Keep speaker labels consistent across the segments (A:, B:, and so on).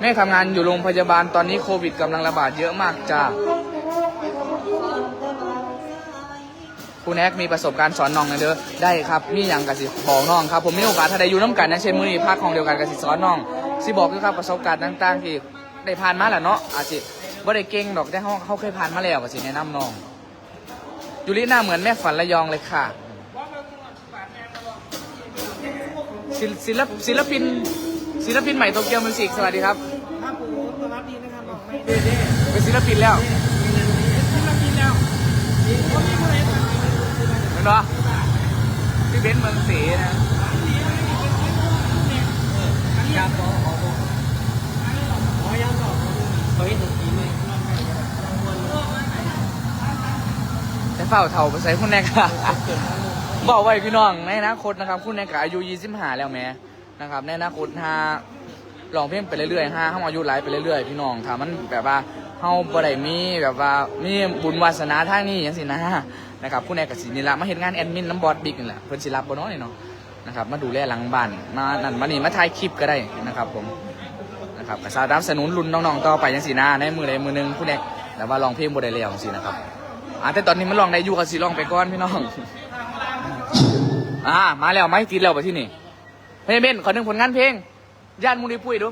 A: แม่ทำงานอยู่โรงพยาบาลตอนนี้โควิดกำลังระบาดเยอะมากจ้าคุณแอกมีประสบการณ์สอนน้องนะเด้อได้ครับมีอย่างกสิบอกน้องครับผมมีโอกาสถ้าได้อยู่น้ำกันนะเช่นมือนี้ภาคของเดียวกันกสิสอนน้องสิบอกด้วยครับประสบการณ์ต่างๆที่ได้ผ่านมาแหละเนาะอาจจะบ่ได้เก่งดอกแต่เขาเขาเคยผ่านมาแล้วก็สิแนะนำน้องยูริหน้าเหมือนแม่ฝันระยองเลยค่ะศิลปศิลปินศิลปินใหม่โตเกียวมิวสิกสวัสดีครับ เป็นศิลปินแล้ว
B: ที่มากินแล้วผมมีคนไหนสั่ง
A: เห็นปะพี่เบนซ์เมืองศรีนะ
B: ยามต่อขอตัวขอยามต่อเขาเห็นหนึ่งทีไหม
A: จะเฝ้าเท่าไปใส่คุณแนกอะบอกไว้พี่น้องในอนาคตนะครับ คุณแนกก็อายุ25แล้วแหม้นะครับในอนาคตถ้า ลองเพลงไปเรื่อยๆห้าเขาอายุหลายไปเรื่อยๆพี่น้องถ้ามันแบบว่าเฮาบ่ได้มีแบบว่ามีบุญวาสนาทางนี้อย่างสินะนะครับคุณแนกก็สินีละมาเฮ็ดงานแอดมินน้ำบอสบิ๊กนี่แหละเพิ่นสิรับบ่เน้อยเนาะนะครับมาดูแลหลังบ้านมานั่นมานี่มาถ่ายคลิปก็ได้นะครับผมนะครับก็สนับสนุนรุ่นน้องๆต่อไปยังสีหน้าในมือใดมือหนึงผู้ใดแต่ว่าลองเพลงบ่ได้แล้วสินะครับอ่าแต่ตอนนี้มันลองได้อยู่กับสีลองไปก่อนพี่น้องอ่ามาแล้วไม่ติดแล้วไปที่นี่เพลงเบนขอหนึ่งผลงานเพลง ย่านมุนีปุ้ยดู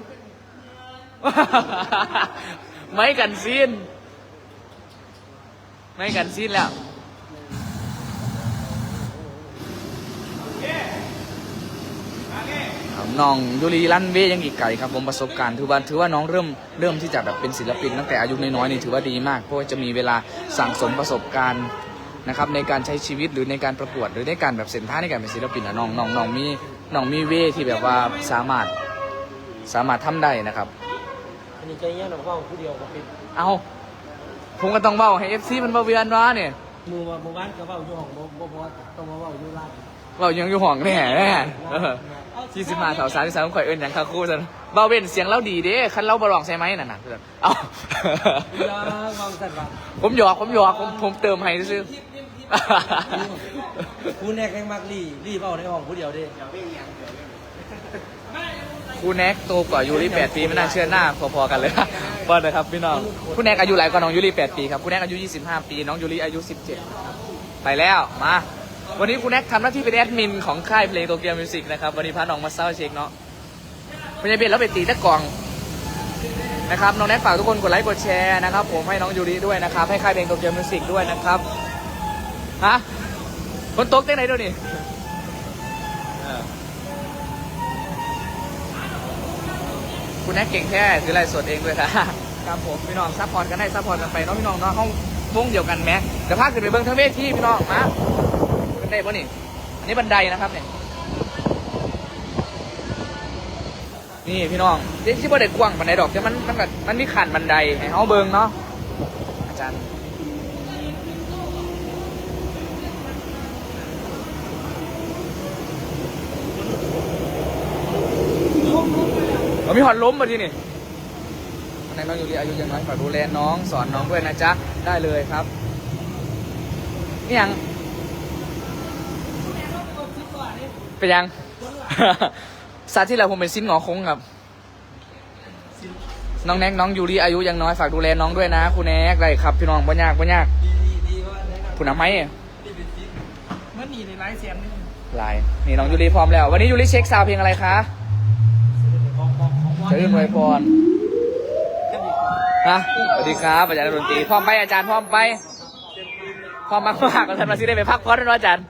A: ไม่กันซีนไม่กันซีนแล้วน้องยุรีลั่นเวยังอีกไก่ครับผมประสบการณ์ถือว่าถือว่าน้องเริ่มเริ่มที่จะแบบเป็นศิลปินตั้งแต่อายุน้อยๆนี่ถือว่าดีมาก เพราะว่าจะมีเวลาสั่งสมประสบการณ์นะครับในการใช้ชีวิตหรือในการประกวดหรือในการแบบเส้นทางในการเป็นศิลปินนะน้องน้องน้องมีน้องมีเวที่แบบว่าสามารถ สามารถทำได้นะครับ
B: อันนี้ใจเย็นหรอกว่าผู้เดียวกับปิด
A: เอาผมก็ต้องเบ้าให้เอฟซีมันมาเวียนว่าเนี่ย
B: มือมาบ้านก็ว่าอยู่ห้องบ่บ่บ่ต้องมาว่าอยู่ร้าน
A: เบ้ายังอยู่ห้องแน่แน่ที่สิมาแถวสามที่สามข่อยเอิญอย่างคาคู่ซะเบ้าเว้นเสียงเราดีเด้คันเราบอลองใช่ไหมนั่นน่ะเอา
B: ยาวางสัตว์บ้าน
A: ผมหยอกผมหยอกผมผมเติมให้ซื้อ
B: ผู้แนกแห่งมักลี่ลี่เป้าในห้องผู้เดียวเด้
A: ครูแน็กโตกว่ายูริแปดปีไม่น่าเชื่อหน้าพอๆกันเลยบอลนะครับพี่น้องครูแน็กอายุหลายกว่าน้องยูริแปดปีครับครูแน็กอายุยี่สิบห้าปี น้องยูริอายุสิบเจ็ดไปแล้วมา วันนี้ครูแน็กทำหน้าที่เป็นแอดมินของค่ายเพลงโตเกียวมิวสิกนะครับวันนี้พาน้องมาเศร้าเช็คเนาะพยาเบนแล้วไปตีตะกองนะครับน้องแน็กฝากทุกคนกดไลค์กดแชร์นะครับผมให้น้องยูริด้วยนะครับให้ค่ายเพลงโตเกียวมิวสิกด้วยนะครับฮะคนตกได้ไหนด้วยนี่ คุณแน็กเก่งแค่คือไลฟ์สดเองด้วยค่ะครับผมพี่น้องซัพพอร์ตกันได้ซัพพอร์ตกันไปเนาะพี่น้องเนาะห้องวงเดียวกันแม้เดี๋ยวพาขึ้นไปเบิ้งทั้งเวทีพี่น้องมาขึ้นได้ปะนี่อันนี้บันไดนะครับเนี่ยนี่พี่น้องที่ที่บ่ได้กว้างบันไดดอกแต่มันมันแบบมันมีขันบันไดให้เขาเบิ้งเนาะอาจารย์เรา มีหอดล้มมาที่นี่ในน้องยูริอายุยังน้อยฝากดูแลน้องสอนน้องด้วยนะจ๊ะ ได้เลยครับนี่ยัง เป็นยังซาที่เราผมเป็นซิ้นหงอคงครับ น้องแน็กน้องยูริอายุยังน้อยฝากดูแลน้องด้วยนะคุณแน็กได้ครับ พี่น้องบ่ยากบ่ยาก
B: ดีดีดีก็แนะน
A: คุณน้ำไหมำ
B: ที่เป็นซิปเมื่อนี่ในไลฟ์เสียงนี่
A: ลายนี่น้องยูริพร้อมแล้ว วันนี้ยูริเช็คซาวด์เพลงอะไรคะ
B: ของ ของของ
A: จะอื่นไวยพรฮะสวัสดีครับอาจารย์ดนตรีพร้อมไปอาจารย์พร้อมไปพร้อมมากมากๆท่านมาสิได้ไปพักผ่อนด้วยเนาะอาจารย์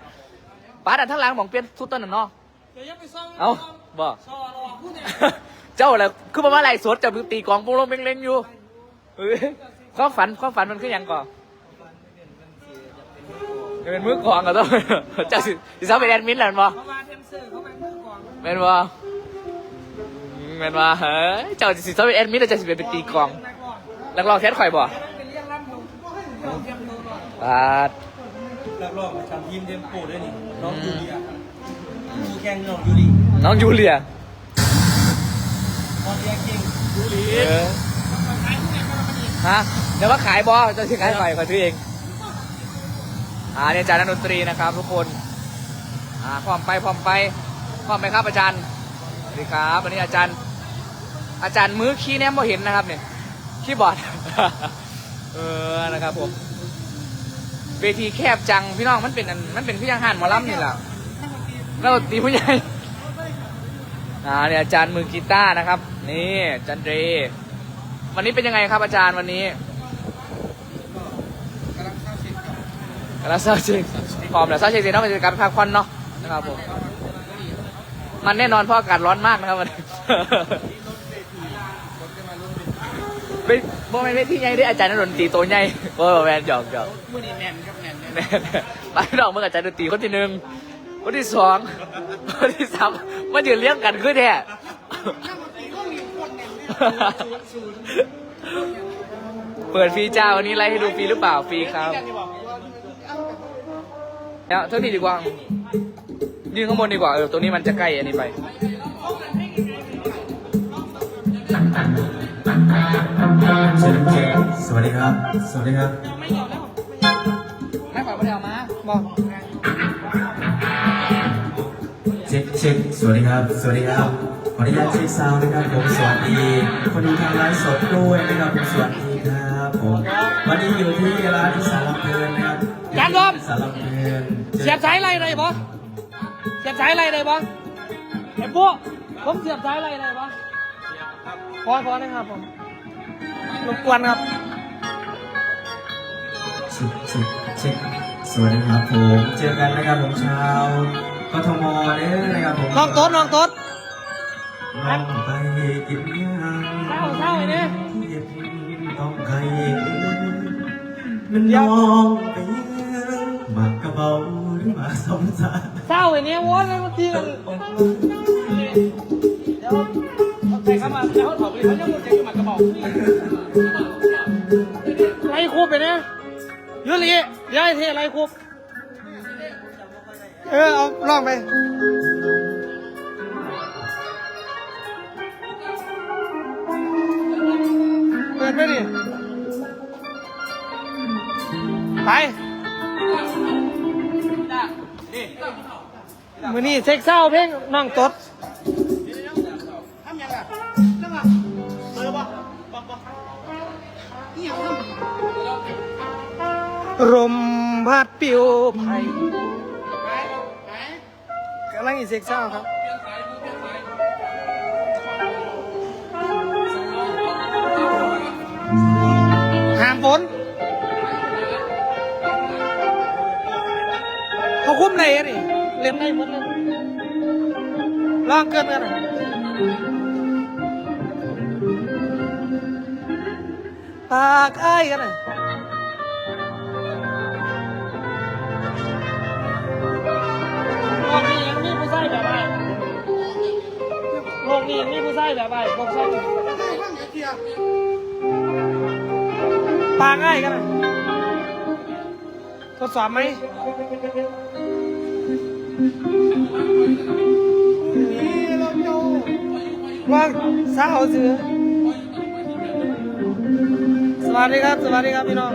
A: ป้าดันทั้งหลังมองเปลี่ยนทุกต้นน่ะเนาะ
B: เดี๋ยวยังไปซ่อม
A: เอ้าบอก
B: ซ่อมออกผู้เนี่ย
A: เจ้าอะไรคือมาว่าไรสดจะตีกลองปุ้งลงเล็งๆอยู่เอ้ยความฝันความฝันมันคือหยังก่อนจะเป็นมือกลองก็ต้องเจ้าสิสิซ้อมเป็นแอดมินแหละแม่นบ่
B: เพราะว่าเทนเซอร์เขาเป็นมือกลอง
A: แม่นบ่อืม แม่นบ่เฮ้ยเจ้าสิซ้อมเป็นแอดมินแล้วเจ้าสิเป็นตีกลอง
B: นักร้อง
A: นักร้องแท้ข่อยบ่
B: เป็นเรียกล่ำลงก็ให้เรียกโน้ต
A: ปาด
B: นักร้องประจำทีมเดมโปด้วยนี่น้องยูเลียมีแกงน้องยูริ
A: น้องยูเลีย
B: มอนเรียเก่งยูริ
A: เออฮะเดี๋ยวว่าขายบ่เจ้าสิขายข่อยข่อยซื้อเองอ่าเนี่ยอาจารย์นักดนตรีนะครับทุกคนอ่าพร้อมไปพร้อมไปพร้อมไหมครับอาจารย์สวัสดีครับวันนี้อาจารย์
B: อาจารย์มือขี้แนมบ่เห็นนะครับเนี่ยคีย์บอดเออนะครับผมเวทีแคบจังพี่น้องมันเป็นอันมันเป็นพี่ยังหันหมอลำนี่แหละแล้วตีผู้ใหญ่อ่าเนี่ยอาจารย์มือกีตาร์นะครับ นี่จารย์เดรวันนี้เป็นยังไงครับอาจารย์วันนี้กำลังเศร้าจริงพร้อมแล้วเศร้าจริงๆต้องเป็นการพักผ่อนเนาะนะครับผมมันแน่นอนเพราะอากาศร้อนมากนะครับวันนี้ เป็นโมเมนต์เวทีใหญ่ได้อาจารย์นักดนตรีตัวใหญ่โอ้แมนหยอกหยอก
A: มือนี่แน่นครับแน่น
B: แม่ไปดอกเมื่ออาจารย์ดนตรีคนที่หนึ่งคนที่สองคนที่สามมายืนเลี้ยงกันคือแท้เปิดฟรีจ้าวันนี้ไลฟ์ให้ดูฟรีหรือเปล่าฟรีครับแล้วเท่านี้ดีกว่ายืนข้างบนดีกว่าเออตรงนี้มันจะใกล้อันนี้ไป
C: สวัสดีครับ สวัสดีครับ
B: ไม่ปล่อยไม่ได้เอามาบอก
C: เช็คเช็คสวัสดีครับ สวัสดีครับขออนุญาตเช็คซาวด์นะครับผมสวัสดีคนดูทางไลฟ์สดด้วยนะครับผมสวัสดีครับผมวันนี้อยู่ที่ร้านสารลำเพลินนะครับ
B: จานรวม
C: สารลำเพลิน
B: เสียบสายอะไรเลยบอเสียบสายอะไรเลยบอไอ้พวกผมเสียบสายอะไรเลยบอพ อพอนะครับผมรบกวนครับ
C: เช็คเช็คเช็คสวัสดีครับผมเจอกันนะครับผมชาวกทมเนี่ยนะครับผม
B: น้องโต๊ดน้องโต๊ด
C: น้องไปกินยัง
B: เศร้าเศร้าไอ้เนี่ย
C: เย็บต้องใครมันน้องไปยืนหมากกระเบาหรือหมากสมสาร
B: เศร้าไอ้เนี่ยวนเลยเมื่อกี้กันเดี๋ยว เอาใส่เข้ามาแล้วเขาถอดไปเขาจะมุดใจขึ้นมากระบอกไล่คูบไปเนี่ยยูรีเดี๋ยวไอ้เทไล่คูบเออเอาลองไปเปิดไปดิไปมือนี้เซ็กเศร้าเพลงน้องตด รมพัดปิวไผ่กำลังอีเซ็กเศร้าครับหามฝนเขาคุ้มไหนอะนี่เล่นได้หมดเลยลองเกินกันอะ ปากไอ้ยกันอะโลกนี้ยังมีผู้ชายแบบไอ้โลกนี้ยังมีผู้ชายแบบไอ้พวกชายปากไอ้กันอะทดสอบไหมว่างสาวเสือ วัสดีครับ สวัสดีครับพี่น้อง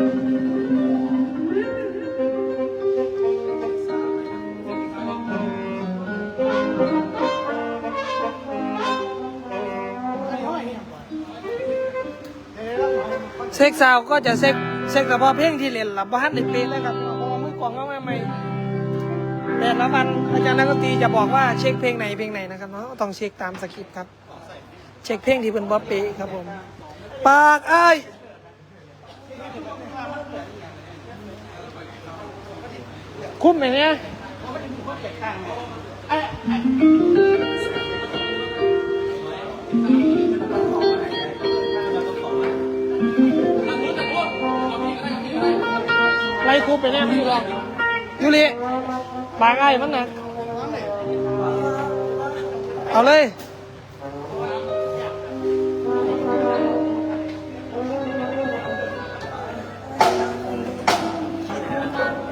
B: เซ็กซาวก็จะเซ็กเซ็กเฉพาะเพลงที่เล่นหลับบ้านในเป๊ะเลยครับเพราะว่ามือกลองก็ไม่ไม่แต่ละวันอาจารย์นักดนตรีจะบอกว่าเช็คเพลงไหนเพลงไหนนะครับเนาะต้องเช็คตามสคริปต์ครับ เช็คเพลงที่เป็นบอสเป๊ะครับผม ปากอ้าย คุ้มไหมเนี่ยไล่คุ้มไปเนี่ยพี่ลองยูริปากอ้มันนักเอาเลย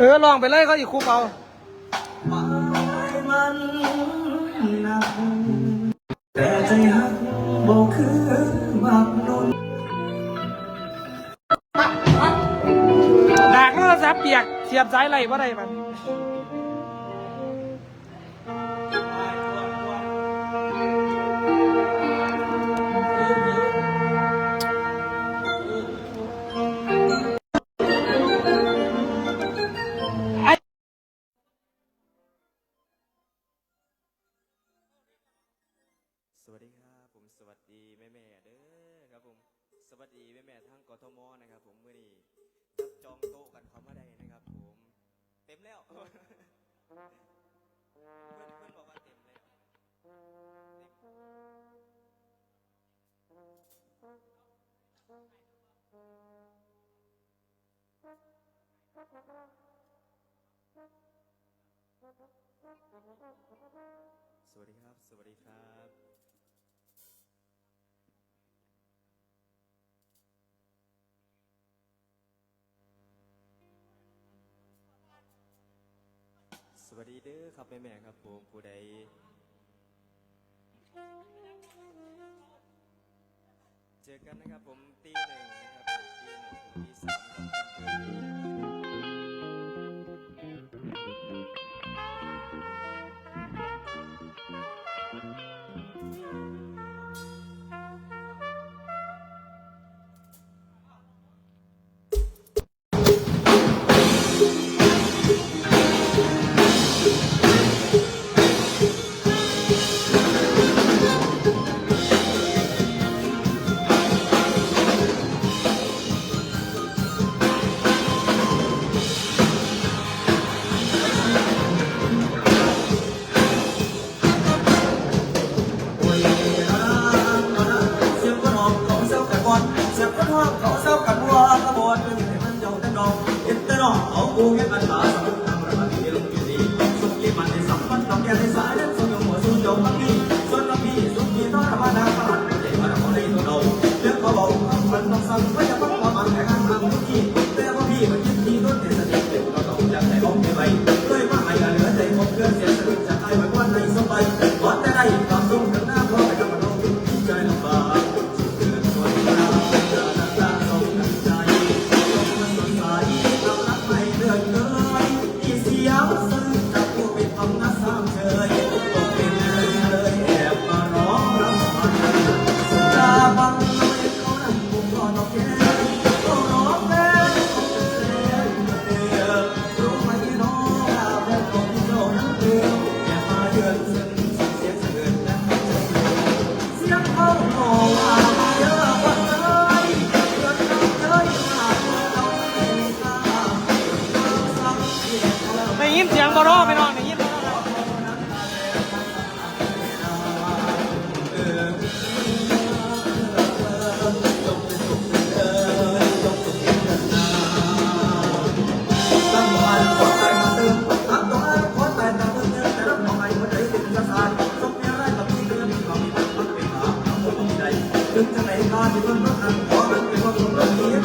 B: เออลองไปเลยเขาอีกคู่เปล่า
C: มันหนักแต่ใจหักบอกคือหมากนุน
B: ดากโทรศัพท์เปียกเสียบสายไหล
C: สวัสดีแม่แม่ทั้งกทมนะครับ ผมเมื่อนี้จับจองโต๊ะกันความว่าได้นะครับ ผม เต็มแล้ว เพื่อนเพื่อนบอกว่าเต็มแล้วสวัสดีครับ สวัสดีครับ วัสดีเด้อครับแม่แม่ครับผมผู้ใดเจอกันนะครับผมตีหนึ่งนะครับ تتبع الباب تضرب الضرب تضرب الضرب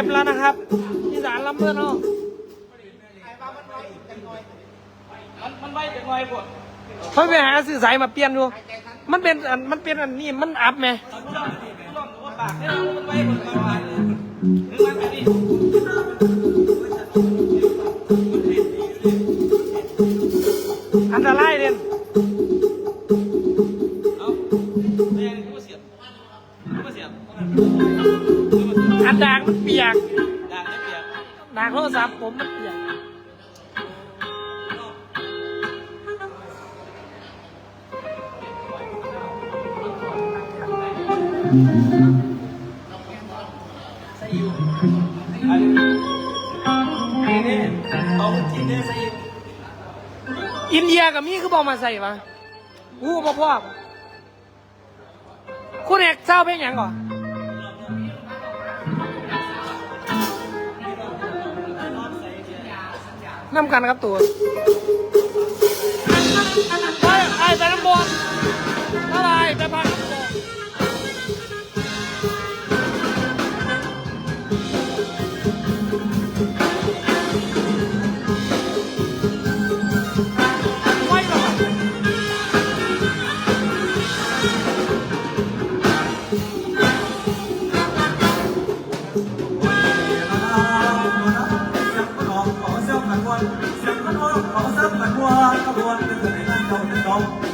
C: ็ม
D: แล้วนะครับที่สานลำเพื่อเนาะมั
B: นไว้
D: เป็นไงพวกเขาไปหา
B: สื่อสายมาเปลี่ยนดู มันเป็นอันมันเป็นอันนี้มันอับไหมอันตรายเด่น
C: อัน
D: ดัง
C: โทรศัพท์ผมมันเปียก
D: อินอิ
C: นเดียกับมีคือบอกมาใส่ปะกูพ่อพ่อคุณเอกเศร้าเพลงหยังก่อน น้ำกันครับตัว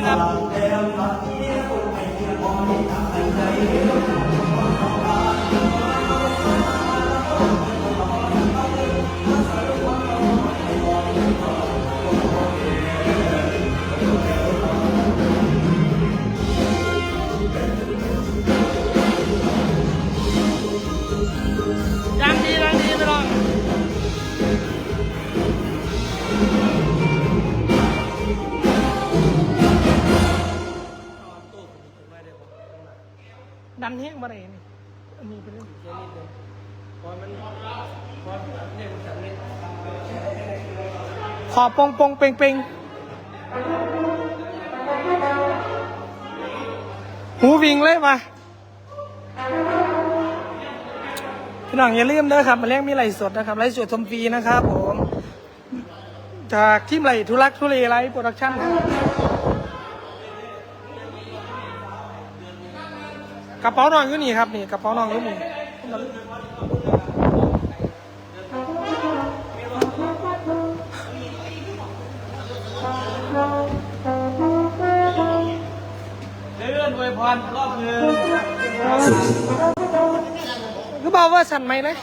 B: เสียงเสียงครับ
C: ดันเฮงมาไหนนี่อันนี้เป็นเรื่องขอปงปงเป่งเป่งหูวิ่งเลยมาพี่น้องอย่าลืมเด้อครับมาเลี้ยงมีไหลสดนะครับไลฟ์สดชมฟรีนะครับผม จากทีมไหลทุลักทุเลไล่โปรดักชั่นครับ กระเป๋าน้องอยู่นี่ครับนี่กระเป๋าน้องอยู่นี่เลื่อนอวยพรรอบนึงก็บอกว่าสั่นไหมเลย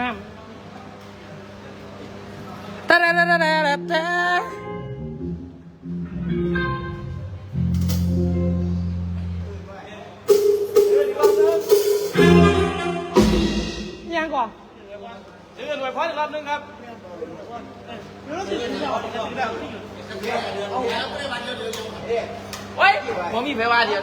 C: น้ำาดาดาดาดาดายังก่อ
D: นเดือนไว้พออีกรอบนึงครับเฮ้ยผมมีไฟว่าเดียว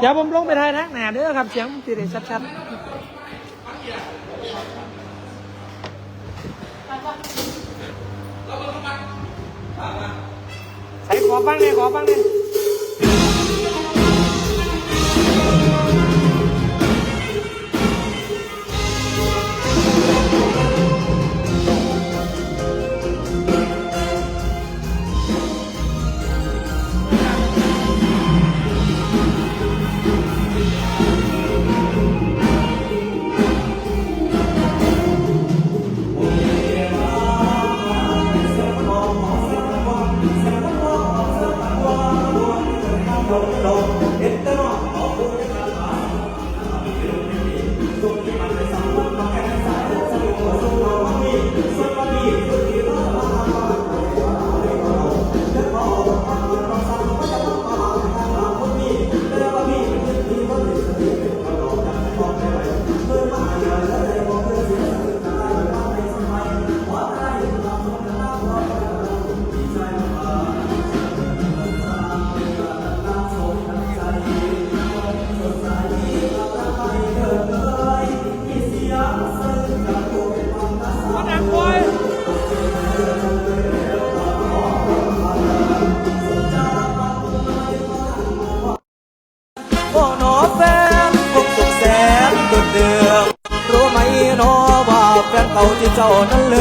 D: อย่ายผมลงไปไทยนะหนาเด้อครับเสียงติดเลยชัดๆใช่ขอบ้างเลยขอบ้างเลย
C: 把我当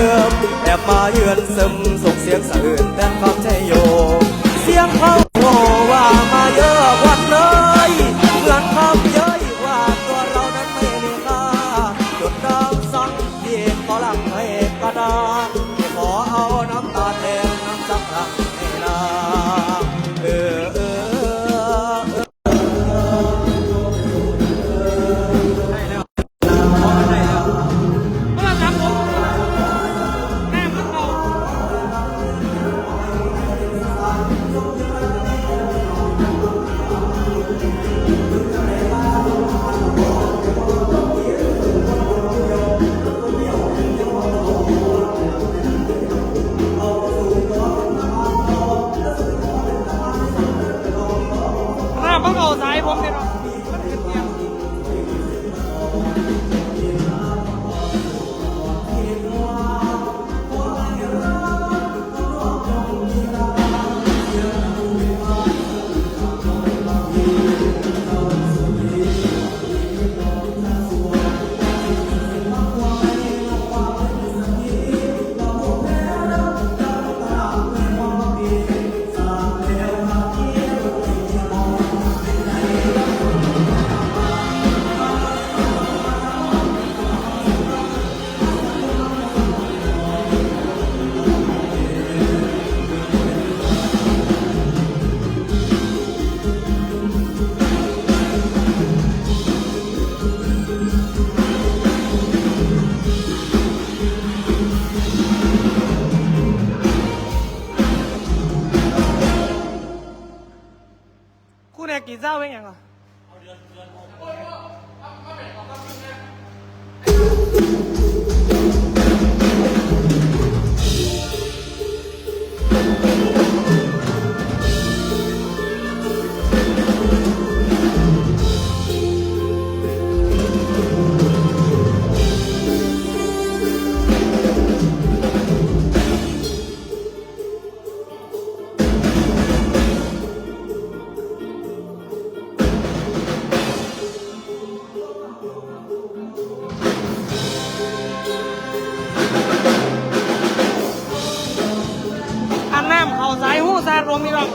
C: น้อง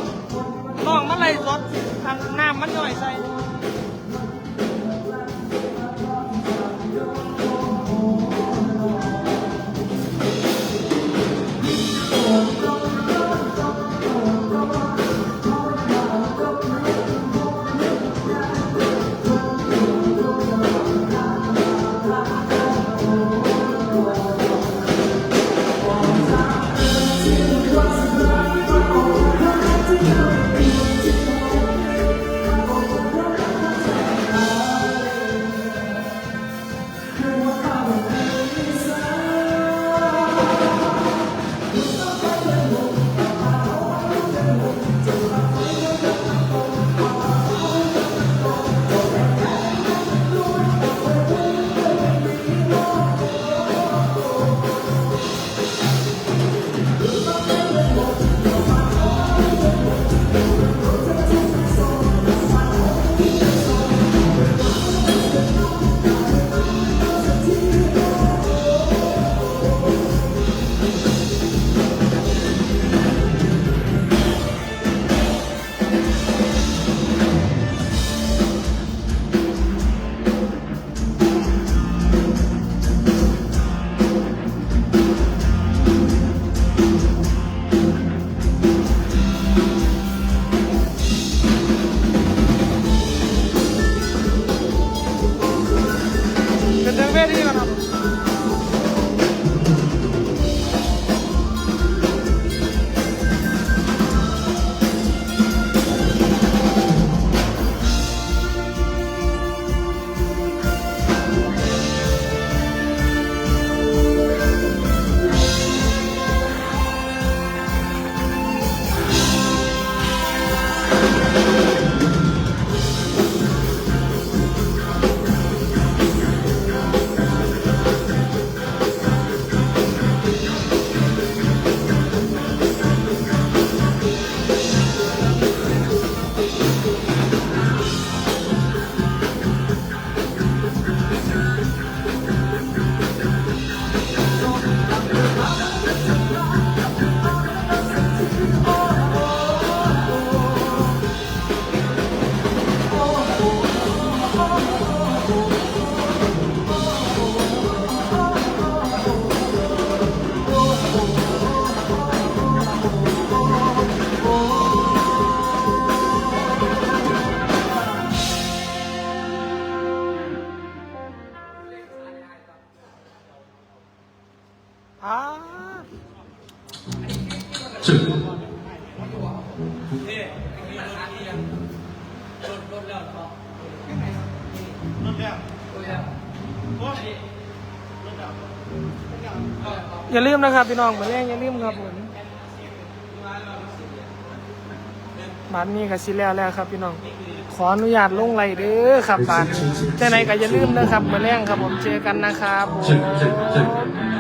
C: น้องมันไหลสดางนน้ำมันย่อยใส่
D: มนะค
B: รับพี่น้องมาแรงอย่าลืมครับผมบัตรนี้กับสิแล้วแล้วครับพี่น้อง ขออนุญาตลงไหลเด้อครับบัตรแต่ไหนก็อย่าลืมนะครับมาแรงครับผมเจอกันนะครับผม